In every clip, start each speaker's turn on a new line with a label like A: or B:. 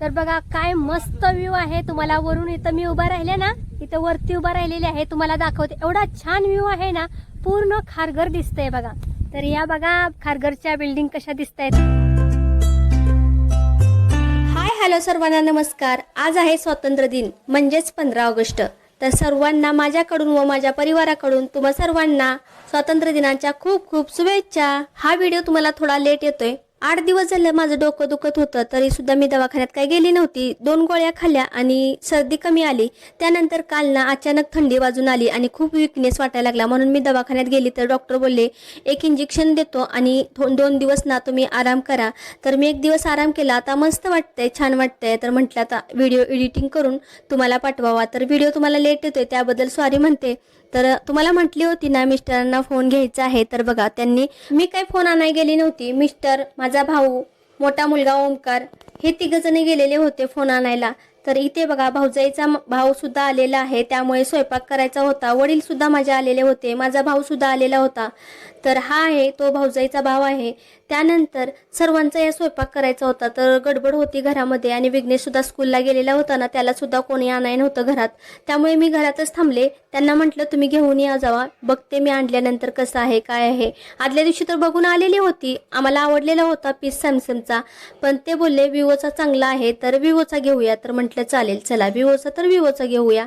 A: तर बघा काय मस्त व्ह्यू आहे तुम्हाला. वरून इथं मी उभा राहिले ना इथं वरती उभा राहिलेली आहे. तुम्हाला दाखवते. एवढा छान व्ह्यू आहे ना पूर्ण खारघर दिसतंय बघा. तर या बघा खारघरच्या बिल्डिंग कशा दिसत आहेत
B: हाय हॅलो सर्वांना नमस्कार. आज आहे स्वातंत्र्य दिन म्हणजेच पंधरा ऑगस्ट. तर सर्वांना माझ्याकडून व माझ्या परिवाराकडून तुम्हा सर्वांना स्वातंत्र्य दिनाच्या खूप खूप शुभेच्छा. हा व्हिडिओ तुम्हाला थोडा लेट येतोय. आठ दिवस झालं माझं डोकं दुखत होतं तरी सुद्धा मी दवाखान्यात काही गेली नव्हती. दोन गोळ्या खाल्ल्या आणि सर्दी कमी आली. त्यानंतर काल ना अचानक थंडी वाजून आली आणि खूप विकनेस वाटायला लागला. म्हणून मी दवाखान्यात गेली तर डॉक्टर बोलले एक इंजेक्शन देतो आणि दोन दिवस ना तुम्ही आराम करा. तर मी एक दिवस आराम केला. आता मस्त वाटतंय छान वाटतंय. तर म्हटलं आता व्हिडिओ एडिटिंग करून तुम्हाला पाठवावा. तर व्हिडिओ तुम्हाला लेट येतोय त्याबद्दल सॉरी म्हणते. तर तुम्हाला म्हटली होती ना मिस्टरांना फोन घ्यायचा आहे. तर बघा त्यांनी मी काही फोन आणाय गेली नव्हती. मिस्टर माझा भाऊ मोठा मुलगा ओमकार हे तिघ जण गेलेले होते फोन आणायला. तर इथे बघा भाऊजाईचा भाऊ सुद्धा आलेला आहे. त्यामुळे स्वयंपाक करायचा होता. वडील सुद्धा माझे आलेले होते. माझा भाऊ सुद्धा आलेला होता. तर हा आहे तो भाऊजाईचा भाव आहे. त्यानंतर सर्वांचा या स्वयंपाक करायचा होता. तर गडबड होती घरामध्ये आणि विघ्नेशसुद्धा स्कूलला गेलेला होता ना त्यालासुद्धा कोणी आणाय नव्हतं घरात. त्यामुळे मी घरातच थांबले. त्यांना म्हटलं तुम्ही घेऊन या जावा. बघते मी आणल्यानंतर कसं आहे काय आहे. आदल्या दिवशी तर बघून आलेली होती. आम्हाला आवडलेला होता पीस सॅमसंगचा पण ते बोलले विवोचा चांगला आहे तर विवोचा घेऊया. तर म्हटलं चालेल चला. विवोचा तर विवोचा घेऊया.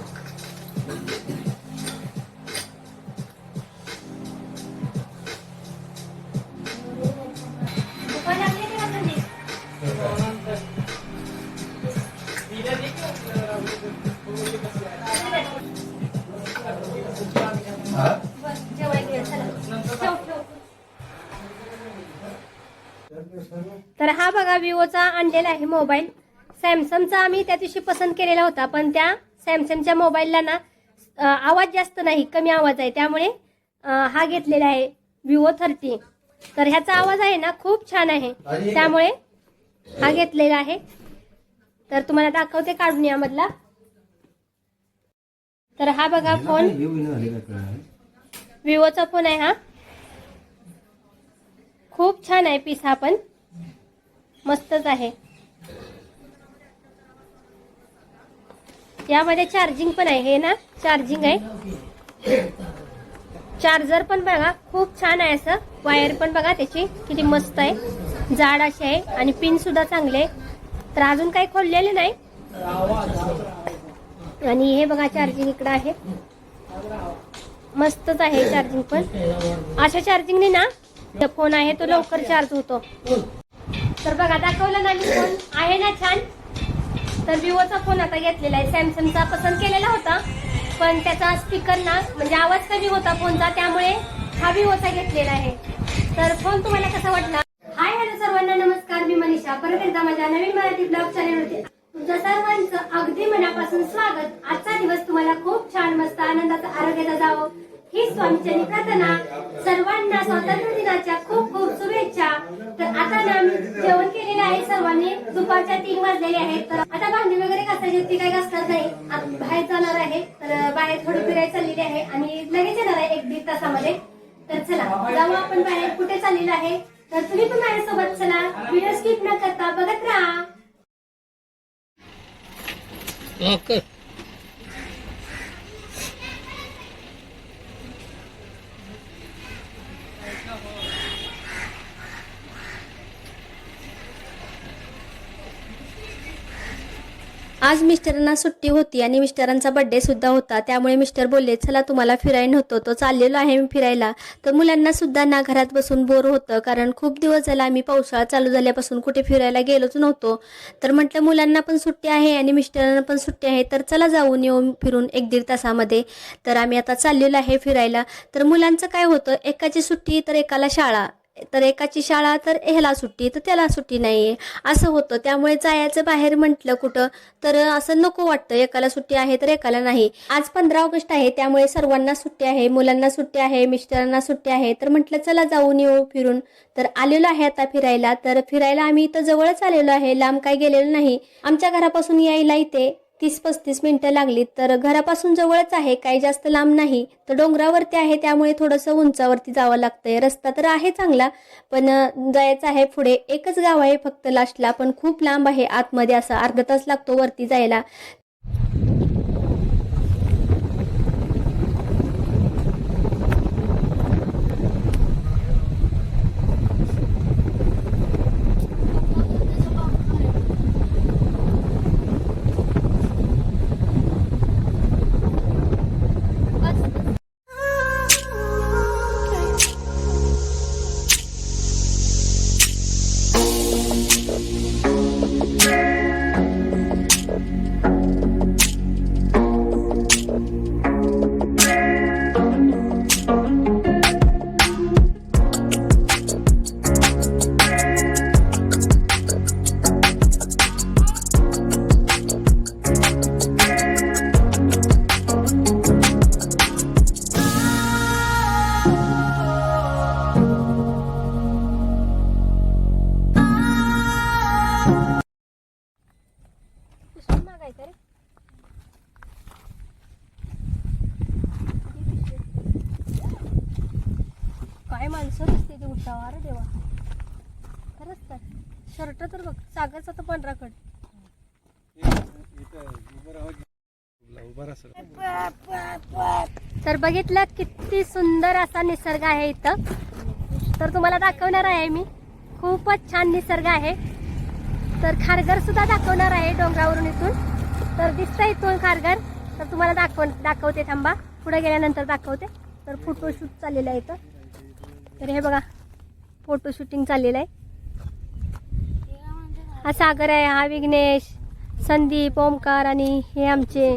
C: बघा
A: विवोचा आणलेला आहे मोबाईल. सॅमसंगचा आम्ही त्या दिवशी पसंत केलेला होता पण त्या सॅमसंगच्या मोबाईलला ना आवाज जास्त नाही कमी आवाज आहे. त्यामुळे हा घेतलेला आहे विवो थर्टी. तर ह्याचा आवाज आहे ना खूप छान आहे. त्यामुळे हा घेतलेला आहे. तर तुम्हाला दाखवते काढून यामधला. तर हा बघा फोन. विवोचा फोन आहे हा. खूप छान आहे पीस हा पण. मस्तच आहे. यामध्ये चार्जिंग पण आहे हे ना? चार्जिंग आहे. चार्जर पण बघा खूप छान आहे असं. वायर पण बघा त्याची किती मस्त आहे. जाड अशी आहे आणि पिन सुद्धा चांगले आहे. तर अजून काही खोललेले नाही. आणि हे बघा चार्जिंग इकडं आहे. मस्तच आहे चार्जिंग पण. अशा चार्जिंगने ना जो फोन आहे तो लवकर चार्ज होतो. तर बघा दाखवलं ना मी फोन आहे ना छान? तर विवोचा फोन आता घेतलेला आहे. सॅमसंगचा पसंत केलेला होता पण त्याचा स्पीकर ना म्हणजे आवाज कमी होता फोनचा त्यामुळे हा विवोचा घेतलेला आहे. तर फोन तुम्हाला कसा वाटला? हाय हॅलो सर्वांना नमस्कार मी मनीषा. परत एकदा माझ्या नवीन मराठी ब्लॉग चॅनलवरती तुमच्या सर्वांचं अगदी मनापासून स्वागत. आजचा दिवस तुम्हाला खूप छान मस्त आनंदाचा आरोग्याचा जावं. ही स्वामीचरणी प्रार्थना सर्वांना स्वातंत्र्य दिनाच्या खूप खूप शुभेच्छा. तर आता ना आम्ही जेवण केलेलं आहे सर्वांनी. दुपारच्या तीन वाजलेले आहेत. तर आता भांडी वगैरे घासायची ती काय घासणार नाही. आता बाहेर जाणार आहे. तर बाहेर थोडी फिरायला चाललेली आहे आणि लगेच येणार आहे एक दीड तासामध्ये. तर चला जाऊ आपण बाहेर. कुठे चाललेलं आहे? तर तुम्ही पण माझ्यासोबत चला. व्हिडिओ स्किप न करता बघत राहा.
B: आज मिस्टरांना सुट्टी होती आणि मिस्टरांचा बड्डे सुद्धा होता. त्यामुळे मिस्टर बोलले चला तुम्हाला फिरायला नव्हतं. तो चाललेलो आहे मी फिरायला. तर मुलांना सुद्धा ना घरात बसून बोर होतं. कारण खूप दिवस झाला आम्ही पावसाळा चालू झाल्यापासून कुठे फिरायला गेलोच नव्हतो. तर म्हटलं मुलांना पण सुट्टी आहे आणि मिस्टरांना पण सुट्टी आहे. तर चला जाऊन येऊन फिरून एक दीड तासामध्ये. तर आम्ही आता चाललेलो आहे फिरायला. तर मुलांचं काय होतं एकाची सुट्टी तर एकाला शाळा. तर एकाची शाळा तर ह्याला सुट्टी तर त्याला सुट्टी नाही आहे असं होतं. त्यामुळे जायचं बाहेर म्हटलं कुठं तर असं नको वाटतं. एकाला सुट्टी आहे तर एकाला नाही. आज पंधरा ऑगस्ट आहे त्यामुळे सर्वांना सुट्टी आहे मुलांना सुट्टी आहे मिस्टरांना सुट्टी आहे. तर म्हटलं चला जाऊन येऊ फिरून. तर आलेलो आहे आता फिरायला. तर फिरायला आम्ही इथं जवळच आलेलो आहे. लांब काही गेलेलो नाही. आमच्या घरापासून यायला इथे तीस पस्तीस मिनटं लागली तर घरापासून जवळच आहे काही जास्त लांब नाही. तर डोंगरावरती आहे त्यामुळे थोडंसं उंचावरती जावं लागतंय. रस्ता तर आहे चांगला पण जायचं आहे पुढे. एकच गाव आहे फक्त लास्टला पण खूप लांब आहे आतमध्ये असं अर्धा तास लागतो वरती जायला. तर बघितलं किती सुंदर असा निसर्ग आहे इथं. तर तुम्हाला दाखवणार आहे मी. खूपच छान निसर्ग आहे. तर खारघर सुद्धा दाखवणार आहे डोंगरावरून इथून. तर दिसतं इथून खारघर. तर तुम्हाला दाखव दाखवते थांबा. पुढे गेल्यानंतर दाखवते. तर फोटोशूट चाललेलं आहे इथं. तर हे बघा फोटो शूटिंग चाललेलं आहे. हा सागर आहे हा विघ्नेश संदीप ओमकार आणि हे आमचे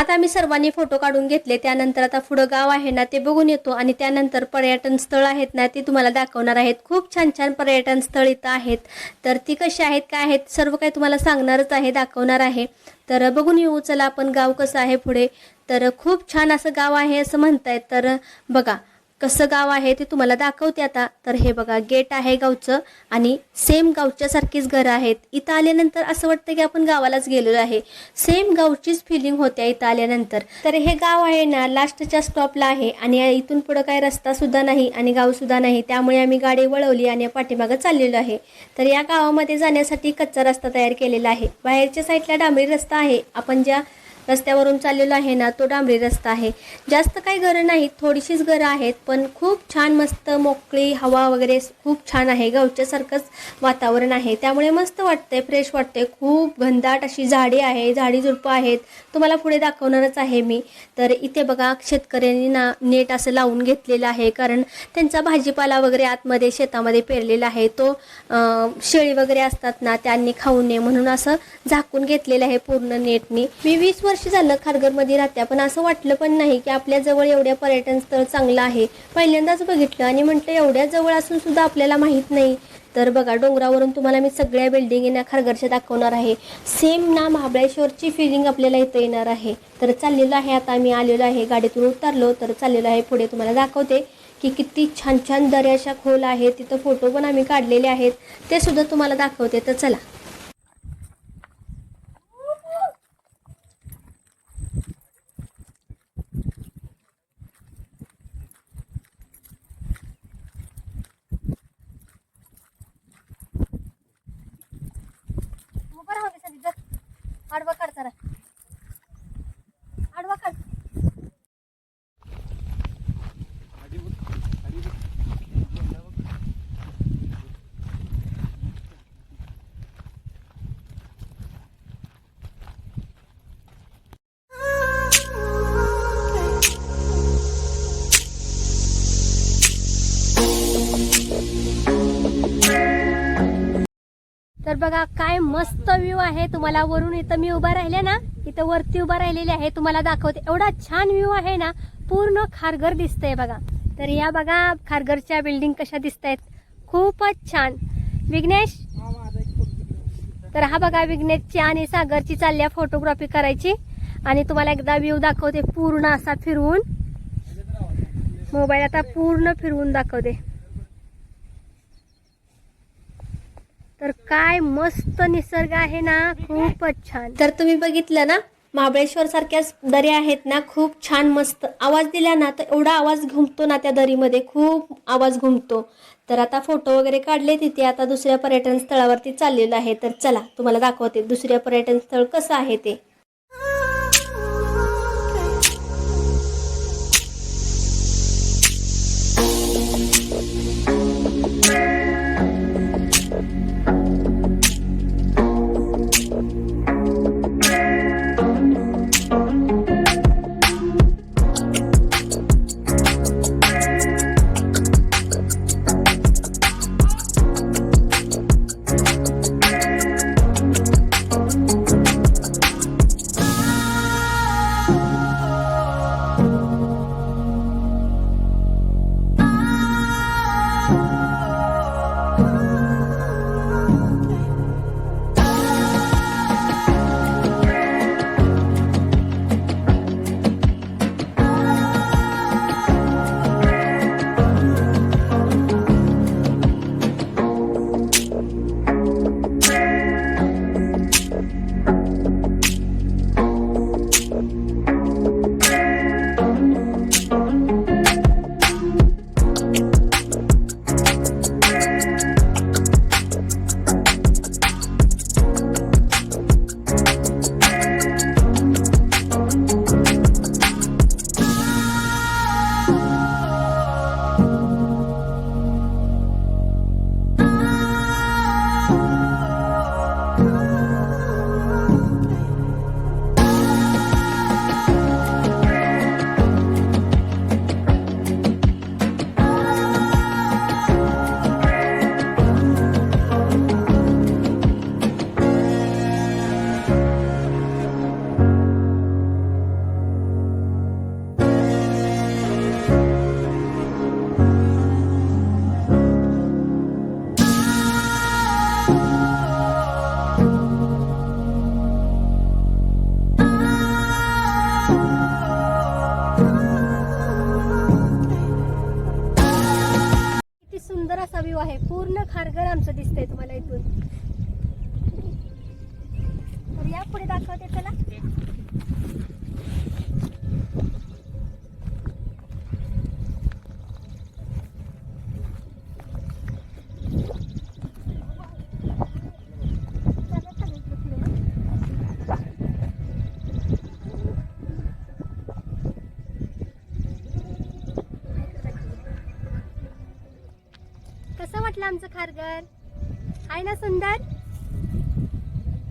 B: आता आम्ही सर्वांनी फोटो काढून घेतले त्यानंतर आता पुढं गाव आहे ना ते बघून येतो आणि त्यानंतर पर्यटन स्थळ आहेत ना ते तुम्हाला दाखवणार आहेत खूप छान छान पर्यटन स्थळ इथं आहेत तर ती कशी आहेत काय आहेत सर्व काही तुम्हाला सांगणारच आहे दाखवणार आहे तर बघून येऊ चला आपण गाव कसं आहे पुढे तर खूप छान असं गाव आहे असं म्हणतायत तर बघा कसं गाव आहे ते तुम्हाला दाखवते आता. तर हे बघा गेट आहे गावचं आणि सेम गावच्या सारखीच घरं आहेत. इथं आल्यानंतर असं वाटतं की आपण गावालाच गेलेलो आहे. सेम गावचीच फिलिंग होत्या इथं आल्यानंतर. तर हे गाव आहे ना लास्टच्या स्टॉपला आहे आणि इथून पुढं काय रस्ता सुद्धा नाही आणि गाव सुद्धा नाही. त्यामुळे आम्ही गाडी वळवली आणि पाठीमागं चाललेलो आहे. तर या गावामध्ये जाण्यासाठी कच्चा रस्ता तयार केलेला आहे. बाहेरच्या साईडला डांबरी रस्ता आहे. आपण ज्या रस्त्यावरून चाललेलो आहे ना तो डांबरी रस्ता आहे. जास्त काही घरं नाहीत थोडीशीच घरं आहेत पण खूप छान मस्त मोकळी हवा वगैरे खूप छान आहे. गावच्यासारखंच वातावरण आहे. त्यामुळे मस्त वाटतंय फ्रेश वाटतंय. खूप घनदाट अशी झाडे आहे झाडी झुडपं आहेत. तुम्हाला पुढे दाखवणारच आहे मी. तर इथे बघा शेतकऱ्यांनी ना नेट असं लावून घेतलेलं आहे. कारण त्यांचा भाजीपाला वगैरे आतमध्ये शेतामध्ये पेरलेला आहे. तो शेळी वगैरे असतात ना त्यांनी खाऊ नये म्हणून असं झाकून घेतलेलं आहे पूर्ण नेटनी. मी वीस वर्ष झालं खारघरमध्ये राहते पण असं वाटलं पण नाही की आपल्याजवळ एवढ्या पर्यटन स्थळ चांगलं आहे. पहिल्यांदाच बघितलं आणि म्हटलं एवढ्या जवळ असून सुद्धा आपल्याला माहीत नाही. तर बघा डोंगरावरून तुम्हाला मी सगळ्या बिल्डिंगींना खारघरच्या दाखवणार आहे. सेम ना महाबळेश्वरची फिलिंग आपल्याला इथं येणार आहे. तर चाललेलं आहे आता आम्ही आलेलो आहे गाडीतून उतरलो तर चाललेलो आहे पुढे तुम्हाला दाखवते की किती छान छान दर्याच्या खोल आहेत. तिथं फोटो पण आम्ही काढलेले आहेत. ते सुद्धा तुम्हाला दाखवते. तर चला.
A: उभं राहू दे बघा काय मस्त व्ह्यू आहे तुम्हाला. वरून इथं मी उभा राहिले ना इथं वरती उभा राहिलेली आहे तुम्हाला दाखवते. एवढा छान व्ह्यू आहे ना पूर्ण खारघर दिसतंय बघा. तर या बघा खारघरच्या बिल्डिंग कशा दिसत आहेत खूपच छान. विघ्नेश? तर हा बघा विघ्नेशची आणि सागरची चालल्या फोटोग्राफी करायची. आणि तुम्हाला एकदा व्ह्यू दाखवते पूर्ण असा फिरवून मोबाईल आता पूर्ण फिरवून दाखवते. तर काय मस्त निसर्ग आहे ना खूपच छान.
B: तर तुम्ही बघितलं ना महाबळेश्वर सारख्याच दऱ्या आहेत ना खूप छान मस्त. आवाज दिला ना तर एवढा आवाज घुमतो ना त्या दरीमध्ये खूप आवाज घुमतो. तर आता फोटो वगैरे काढले तिथे आता दुसऱ्या पर्यटन स्थळावरती चाललेलं आहे. तर चला तुम्हाला दाखवते दुसऱ्या पर्यटन स्थळ कसं आहे ते.
A: पुढे दाखवते चला. कसं वाटलं आमचं खारघर? आहे ना सुंदर?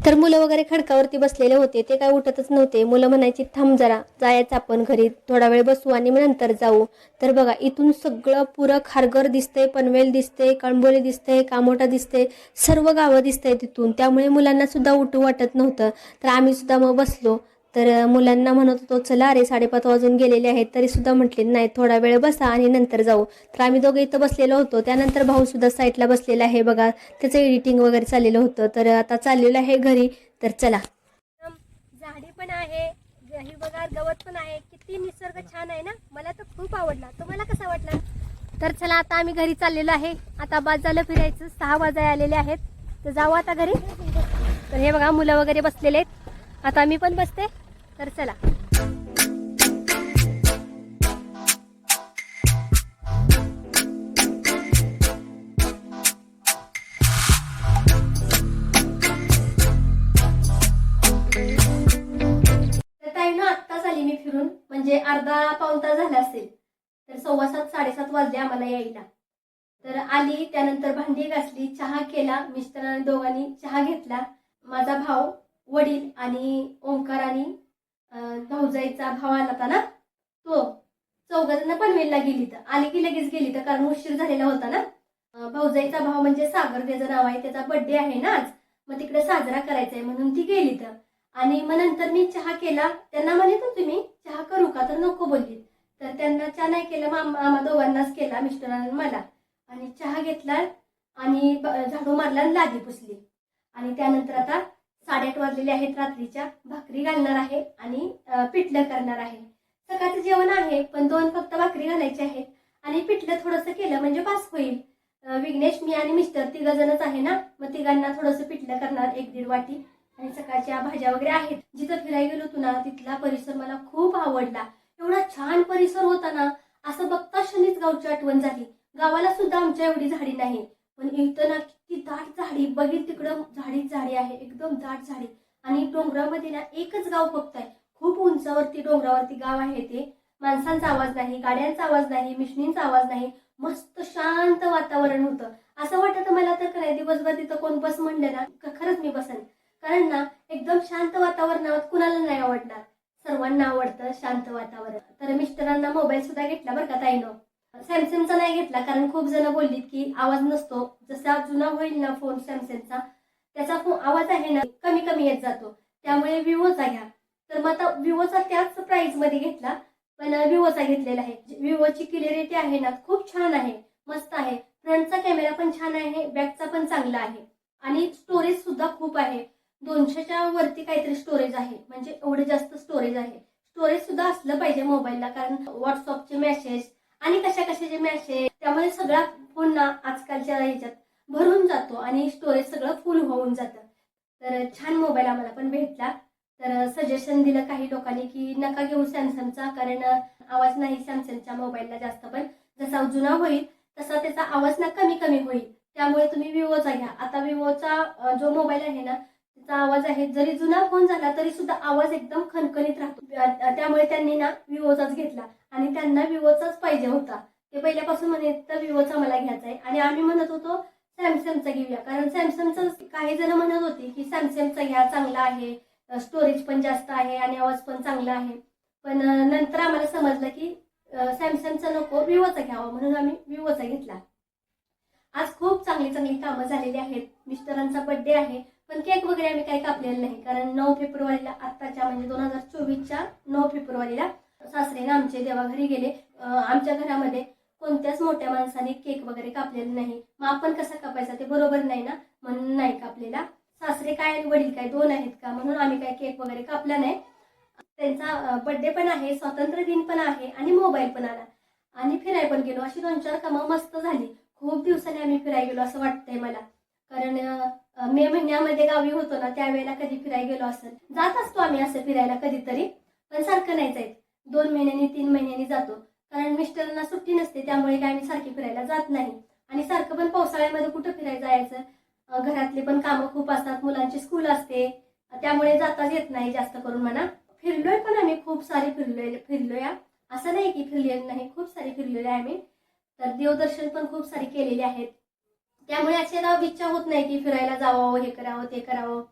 B: तर मुलं वगैरे खडकावरती बसलेले होते ते काय उठतच नव्हते. मुलं म्हणायची थांब जरा जायचं आपण घरी थोडा वेळ बसू आणि मग नंतर जाऊ. तर बघा इथून सगळं पुरं खारघर दिसतंय पनवेल दिसते कळंबोली दिसते कामोटा दिसते सर्व गावं दिसतंय तिथून. त्यामुळे मुलांना सुद्धा उठू वाटत नव्हतं. तर आम्ही सुद्धा मग बसलो. तर मुलांना म्हणत होतो चला अरे साडेपाच वाजून गेलेले आहेत तरी सुद्धा म्हटले नाही थोडा वेळ बसा आणि नंतर जाऊ. तर आम्ही दोघे इथं बसलेलो होतो. त्यानंतर भाऊ सुद्धा साईडला बसलेला आहे बघा. त्याचं एडिटिंग वगैरे चाललेलं होतं. तर आता चाललेलं आहे घरी. तर चला.
A: झाडी पण आहे. हिरवगार गवत पण आहे. किती निसर्ग छान आहे ना? मला तर खूप आवडला. तुम्हाला कसा वाटला? तर चला आता आम्ही घरी चाललेलो आहे. आता बाद झालं फिरायचं. सहा वाजाय आलेले आहेत. तर जाऊ आता घरी. तर हे बघा मुलं वगैरे बसलेले आहेत. आता मी पण बसते तर चला.
B: ताई ना मी फिरून. म्हणजे अर्धा पाऊन तास झाला असेल. तर सव्वा सात साडेसात वाजले आम्हाला यायला. तर आली त्यानंतर भांडी घासली चहा केला मिस्टरांनी दोघांनी चहा घेतला. माझा भाऊ वडील आणि ओंकार आणि भाऊजाईचा भाव आला होता ना तो चौघांना पनवेलला गेली तर आली की लगेच गेली तर कारण उशीर झालेला होता ना. भाऊजाईचा भाव म्हणजे सागर त्याचं नाव आहे त्याचा बर्थडे आहे ना आज. मग तिकडे साजरा करायचा आहे म्हणून ती गेली तर आणि मग नंतर मी चहा केला. त्यांना म्हणत होते मी चहा करू का? तर नको बोलली. तर त्यांना चहा नाही केला मामा आम्हा दोघांनाच केला मिस्टरांना मला. आणि चहा घेतला आणि झाडू मारला आणि लादी पुसली. आणि त्यानंतर आता साडेआठ वाजलेले आहेत रात्रीच्या. भाकरी घालणार आहे आणि पिठलं करणार आहे. सकाळचं जेवण आहे पण दोन फक्त भाकरी घालायची आहेत. आणि पिठलं थोडंसं केलं म्हणजे पास होईल. विघ्नेश मी आणि मिस्टर तिघ जणच आहे ना? मग तिघांना थोडंसं पिठलं करणार एक दीड वाटी. आणि सकाळच्या भाज्या वगैरे आहेत. जिथं फिरायला गेलो होतो ना तिथला परिसर मला खूप आवडला. एवढा छान परिसर होता ना असं बघता क्षणीच गावची आठवण झाली. गावाला सुद्धा आमच्या एवढी झाडी नाही. पण इथं ना दाट झाडी बघील तिकडं झाडीच झाडी आहे एकदम दाट झाडी. आणि डोंगरामध्ये ना एकच गाव फक्त आहे. खूप उंचावरती डोंगरावरती गाव आहे ते. माणसांचा आवाज नाही गाड्यांचा आवाज नाही मिशनींचा आवाज नाही. मस्त शांत वातावरण होतं. असं वाटत मला तर खरं दिवसभर तिथं कोण बस म्हणलं ना खरंच मी बसेन. कारण ना एकदम शांत वातावरणावर कुणाला नाही आवडणार. सर्वांना आवडतं शांत वातावरण. तर मिस्टरांना मोबाईल सुद्धा घेतला बरं का ताईनं. सॅमसंगचा नाही घेतला कारण खूप जण बोललीत की आवाज नसतो. जसा जुना होईल ना फोन सॅमसंगचा त्याचा फोन आवाज आहे ना कमी कमी येत जातो. त्यामुळे विवोचा घ्या. तर मग आता विवोचा त्याच प्राइसमध्ये घेतला पण विवोचा घेतलेला आहे. म्हणजे विवोची क्लिअरिटी आहे ना खूप छान आहे मस्त आहे. फ्रंटचा कॅमेरा पण छान आहे बॅकचा पण चांगला आहे. आणि स्टोरेज सुद्धा खूप आहे. दोनशेच्या वरती काहीतरी स्टोरेज आहे. म्हणजे एवढे जास्त स्टोरेज आहे. स्टोरेज सुद्धा असलं पाहिजे मोबाईलला कारण व्हॉट्सअपचे मेसेज आणि कशा कशाचे मॅसेज त्यामुळे सगळा फोन ना आजकालच्या ह्याच्यात भरून जातो आणि स्टोरेज सगळं फुल होऊन जातं. तर छान मोबाईल आम्हाला पण भेटला. तर सजेशन दिलं काही लोकांनी की नका घेऊ सॅमसंगचा कारण आवाज नाही सॅमसंगच्या मोबाईलला जास्त पण. जसा जुना होईल तसा त्याचा आवाज ना कमी कमी होईल. त्यामुळे तुम्ही विवोचा घ्या. आता विवोचा जो मोबाईल आहे ना चा आवाज आहे. जरी जुना फोन झाला तरी सुद्धा आवाज एकदम खणखणीत राहतो. त्यामुळे त्यांनी ना विवोचाच घेतला. आणि त्यांना विवोचाच पाहिजे होता. ते पहिल्यापासून म्हणे तर विवोचा मला घ्यायचा आहे. आणि आम्ही म्हणत होतो सॅमसंगचा घेऊया. कारण सॅमसंगचं काही जण म्हणत होते की सॅमसंगचा घ्या चांगला आहे. स्टोरेज पण जास्त आहे आणि आवाज पण चांगला आहे. पण नंतर आम्हाला समजलं की सॅमसंगचा नको विवोचा घ्यावा. म्हणून आम्ही विवोचा घेतला. आज खूप चांगली चांगली कामं झालेली आहेत. मिस्टरांचा बर्थडे आहे. पण केक वगैरे आम्ही काही कापलेला नाही. कारण नऊ फेब्रुवारीला आत्ताच्या म्हणजे दोन हजार चोवीसच्या नऊ फेब्रुवारीला सासरेने आमचे देवाघरी गेले. आमच्या घरामध्ये कोणत्याच मोठ्या माणसाने केक वगैरे कापलेला नाही. मग आपण कसा कापायचा ते बरोबर नाही ना? म्हणून नाही कापलेला. सासरे काय आणि वडील काय दोन आहेत का? म्हणून आम्ही काय केक वगैरे कापला नाही. त्यांचा बर्थडे पण आहे स्वातंत्र्य दिन पण आहे आणि मोबाईल पण आला. आणि फिराय पण गेलो. अशी दोन चार कामं मस्त झाली. खूप दिवसांनी आम्ही फिराय गेलो असं वाटतंय मला. कारण मे महिन्यामध्ये गावी होतो ना त्यावेळेला कधी फिरायला गेलो असेल. जात असतो आम्ही असं फिरायला कधीतरी पण सारखं नाही जायचं. दोन महिन्यांनी तीन महिन्यांनी जातो. कारण मिस्टरांना सुट्टी नसते त्यामुळे काय आम्ही सारखी फिरायला जात नाही. आणि सारखं पण पावसाळ्यामध्ये कुठं फिरायला जायचं? घरातले पण कामं खूप असतात मुलांची स्कूल असते. त्यामुळे जाताच येत नाही जास्त करून म्हणा. फिरलोय पण आम्ही खूप सारे फिरलोय फिरलोय. असं नाही की फिरलेलं नाही खूप सारे फिरलेले आहे आम्ही. तर देवदर्शन पण खूप सारे केलेले आहेत. त्यामुळे अशी राव इच्छा होत नाही की फिरायला जावं हे करावं ते करावं.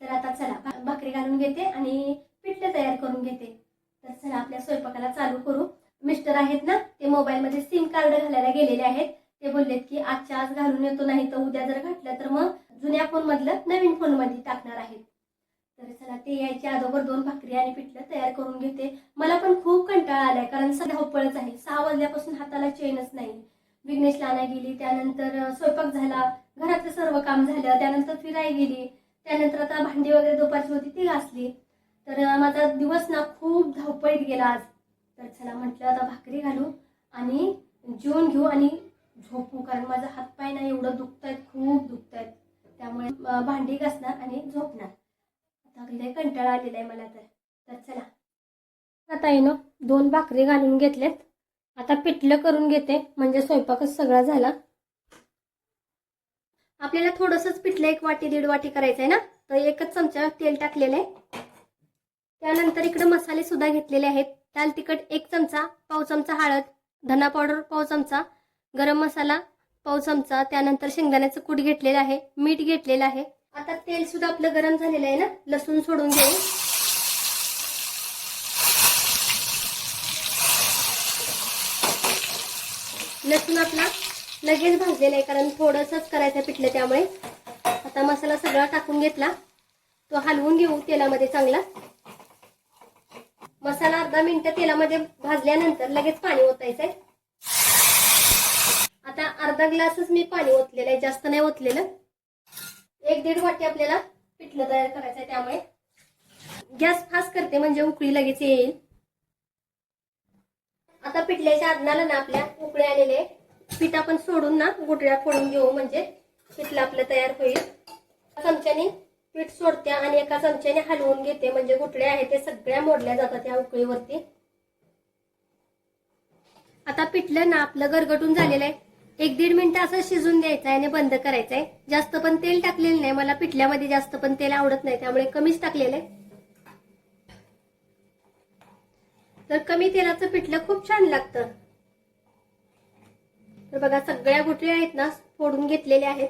B: तर आता चला भा- भाकरी घालून घेते आणि पिठले तयार करून घेते. तर चला आपल्या स्वयंपाकाला चालू करू. मिस्टर आहेत ना ते मोबाईलमध्ये सिम कार्ड घालायला गेलेले आहेत. ते बोललेत की आजच्या आज घालून येतो नाही तर उद्या जर घातलं तर मग जुन्या फोन मधलं नवीन फोनमध्ये टाकणार आहेत. तर चला ते यायच्या अगोदर दोन भाकरी आणि पिठलं तयार करून घेते. मला पण खूप कंटाळा आलाय कारण सध्या धावपळच आहे. सहा वाजल्यापासून हाताला चेनच नाही. विघ्नेशला आणाय गेली त्यानंतर स्वयंपाक झाला घरातलं सर्व काम झालं त्यानंतर फिरायला गेली त्यानंतर आता भांडी वगैरे दुपारची होती ती घासली. तर माझा दिवस ना खूप धावपळीत गेला आज. तर चला म्हटलं आता भाकरी घालू आणि जेवण घेऊ आणि झोपू कारण माझा हातपाय ना एवढं दुखत आहेत खूप दुखत आहेत त्यामुळे भांडी घासणार आणि झोपणार. आता लय कंटाळा आलेला आहे मला तर. तर चला.
A: आता येणं दोन भाकरी घालून घेतलेत आता पिठलं करून घेते. म्हणजे स्वयंपाकच सगळा झाला.
B: आपल्याला थोडंसंच पिठलं एक वाटी दीड वाटी करायचं आहे ना? तर एकच चमचा तेल टाकलेलं आहे. त्यानंतर इकडे मसाले सुद्धा घेतलेले आहेत. त्याल तिखट एक चमचा पाव चमचा हळद धना पावडर पाव चमचा गरम मसाला पाव चमचा त्यानंतर शेंगदाण्याचं कूट घेतलेलं आहे मीठ घेतलेलं आहे. आता तेल सुद्धा आपलं गरम झालेलं आहे ना? लसूण सोडून घेऊ. लसूण आपला लगेच भाजलेला आहे कारण थोडंसंच करायचं आहे पिठलं त्यामुळे. आता मसाला सगळा टाकून घेतला. तो हलवून घेऊ तेलामध्ये चांगला. मसाला अर्धा मिनटं तेलामध्ये भाजल्यानंतर लगेच पाणी ओतायचंय. आता अर्धा ग्लासच मी पाणी ओतलेलं आहे जास्त नाही ओतलेलं. एक दीड वाटी आपल्याला पिठलं तयार करायचं आहे त्यामुळे. गॅस फास्ट करते म्हणजे उकळी लगेच येईल. आता पिठल्याच्या आदनाला ना आपल्या उकळे आलेले पीठ आपण सोडून ना गुटळ्या फोडून घेऊ म्हणजे पिठलं आपलं तयार होईल. चमच्याने पीठ सोडते आणि एका चमच्याने हलवून घेते म्हणजे गुटळे आहेत ते सगळ्या मोडल्या जातात या उकळीवरती. आता पिठलं ना आपलं गरगटून झालेलं आहे. एक दीड मिनिट असं शिजून द्यायचं आहे आणि बंद करायचं आहे. जास्त पण तेल टाकलेलं नाही मला पिठल्यामध्ये जास्त पण तेल आवडत नाही त्यामुळे कमीच टाकलेलं आहे. तर कमी तेलाचं पिठलं खूप छान लागतं. तर बघा सगळ्या गुठल्या आहेत ना फोडून घेतलेल्या आहेत.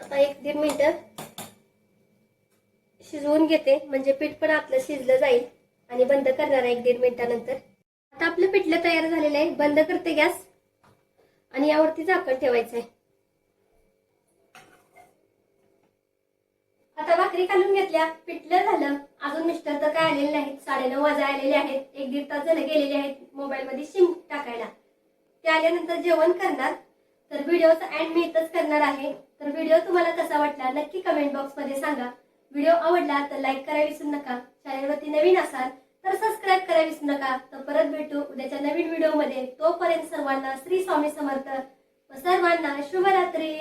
B: आता एक दीड मिनिट शिजवून घेते म्हणजे पीठ पण आपलं शिजलं जाईल आणि बंद करणार आहे एक दीड मिनिटानंतर. आता आपलं पिठलं तयार झालेलं आहे बंद करते गॅस आणि यावरती झाकण ठेवायचं आहे. आता भाकरी घालून घेतल्या पिठलं झालं. अजून मिस्टर तर काय आलेले नाहीत. साडेनऊ वाजा आलेले आहेत. एक दीड तास झाले गेलेले आहेत मोबाईल मध्ये सिम टाकायला. ते आल्यानंतर जेवण करणार. तर व्हिडिओचा अँड मी इथंच करणार आहे. तर व्हिडिओ तुम्हाला कसा वाटला नक्की कमेंट बॉक्समध्ये सांगा. व्हिडिओ आवडला तर लाईक करायला विसरू नका. चॅनलवरती नवीन असाल तर सबस्क्राईब करायला विसरू नका. तर परत भेटू उद्याच्या नवीन व्हिडिओमध्ये तोपर्यंत सर्वांना श्री स्वामी समर्थ व सर्वांना शुभरात्री.